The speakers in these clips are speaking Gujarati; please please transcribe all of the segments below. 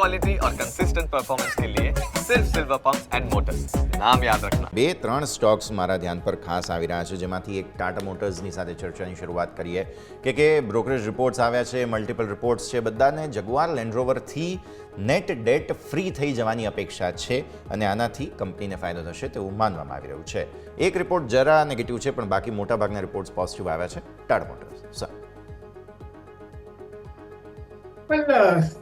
क्वालिटी और कंसिस्टेंट परफॉर्मेंस के लिए सिर्फ सिल्वर पंप्स एंड मोटर्स नाम याद रखना બે ત્રણ સ્ટોક્સ મારા ધ્યાન પર ખાસ આવી રહ્યા છે જેમાંથી એક ટાટા મોટર્સની સાથે ચર્ચાની શરૂઆત કરીએ કે કે બ્રોકરેજ રિપોર્ટ્સ આવ્યા છે મલ્ટિપલ રિપોર્ટ્સ છે બધાને જગવાર લેન્ડરોવરથી નેટ ડેટ ફ્રી થઈ જવાની અપેક્ષા છે અને આનાથી કંપનીને ફાયદો થશે તેવું માનવામાં આવી રહ્યું છે એક રિપોર્ટ જરા નેગેટિવ છે પણ બાકી મોટાભાગના રિપોર્ટ્સ પોઝિટિવ આવ્યા છે ટાટા મોટર્સ સર પણ અ,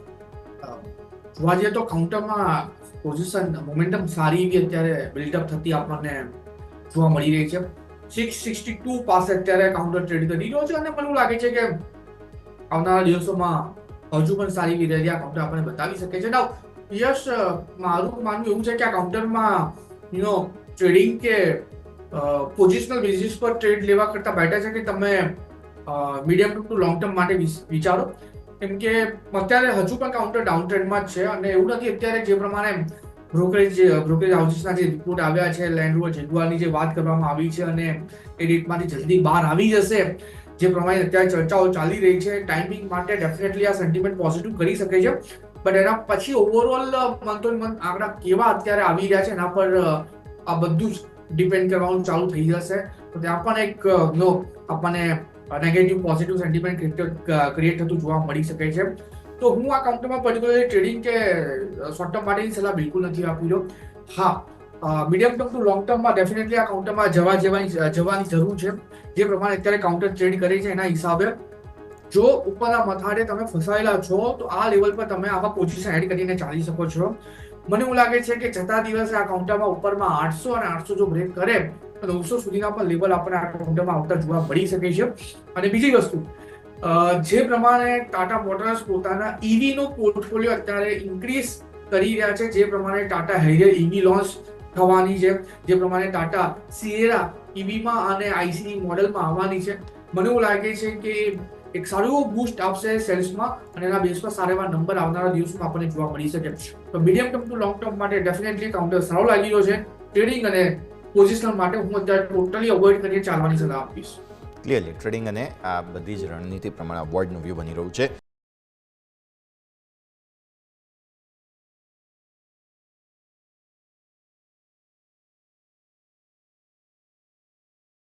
જોવા જઈએ તો કાઉન્ટરમાં પોઝિશન મોમેન્ટમ સારી એવી અત્યારે બિલ્ડઅપ થતી આપણને જોવા મળી રહી છે. સિક્સ સિક્સટી ટુ પાસે અત્યારે કાઉન્ટર ટ્રેડ કરી રહ્યો છે અને મને લાગે છે કે આવનારા દિવસોમાં હજુ પણ સારી એવી રેલી આ કાઉન્ટર આપણને બતાવી શકે છે. નાવ યશ મારું માનવું એવું છે કે આ કાઉન્ટરમાં યુ નો ટ્રેડિંગ કે પોઝિશનલ બેઝિસ પર ટ્રેડ લેવા કરતાં બેટર છે કે તમે મીડિયમ ટુ લોંગ ટર્મ માટે વિચારો. કેમ કે અત્યારે હજુ પણ કાઉન્ટર ડાઉન ટ્રેન્ડમાં જ છે અને એવું નથી અત્યારે જે પ્રમાણે બ્રોકરેજ બ્રોકરેજ હાઉસીસના જે રિપોર્ટ આવ્યા છે લેન્ડ રોવર જેગુઆરની જે વાત કરવામાં આવી છે અને એ ડેટમાંથી જલ્દી બહાર આવી જશે, જે પ્રમાણે અત્યારે ચર્ચાઓ ચાલી રહી છે. ટાઈમિંગ માટે ડેફિનેટલી આ સેન્ટિમેન્ટ પોઝિટિવ કરી શકે છે. બટ એના પછી ઓવરઓલ મંથ ઓન મંથ આંકડા કેવા અત્યારે આવી રહ્યા છે એના પર આ બધું જ ડિપેન્ડ કરવાનું ચાલુ થઈ જશે. તો ત્યાં પણ એક નો આપણને નેગેટિવ પોઝિટિવ સેન્ટિમેન્ટ ક્રિએટ થતું જોવા મળી શકે છે. તો હું આ કાઉન્ટરમાં પર્ટિક્યુલરલી ટ્રેડિંગ કે શોર્ટ ટર્મ માટેની સલાહ બિલકુલ નથી આપી રહ્યો. હા મીડિયમ ટર્મ ટુ લોંગ ટર્મમાં ડેફિનેટલી આ કાઉન્ટરમાં જવા જવાની જવાની જરૂર છે. જે પ્રમાણે અત્યારે કાઉન્ટર ટ્રેડ કરે છે એના હિસાબે. જો ઉપરના મથાડે તમે ફસાયેલા છો, તો આ લેવલ પર તમે આવા પોઝિશન એડ કરીને ચાલી શકો છો. મને એવું લાગે છે કે જતા દિવસે આ કાઉન્ટરમાં ઉપરમાં આઠસો અને આઠસો જો બ્રેક કરે નવસો સુધીના પણ લેવલ આપણે આ કાઉન્ટરમાં આવતા જોવા મળી શકે છે. અને બીજી વસ્તુ જે પ્રમાણે ટાટા મોટર્સ પોતાના ઈવીનો પોર્ટફોલિયો અત્યારે ઇન્ક્રીઝ કરી રહ્યા છે, જે પ્રમાણે ટાટા હેરિયર ઈવી લોન્ચ થવાની છે, જે પ્રમાણે ટાટા સિએરા ઈવીમાં અને આઈસીની મોડેલમાં આવવાની છે. મને એવું લાગે છે કે એક સારું એવું બૂસ્ટ આપશે સેલ્સમાં અને એના બેઝમાં સારા એવા નંબર આવનારા દિવસોમાં આપણને જોવા મળી શકે. તો medium term to long term માટે ડેફિનેટલી કાઉન્ટર સારો લાગી રહ્યો છે. ટ્રેડિંગ અને પોઝિશનલ માટે હું અત્યારે ટોટલી અવોઇડ કરીને ચાલવાની સલાહ આપીશ. ક્લિયરલી ટ્રેડિંગ અને આ બધી જ રણનીતિ પ્રમાણે અવોર્ડનું વ્યૂ બની રહ્યું છે.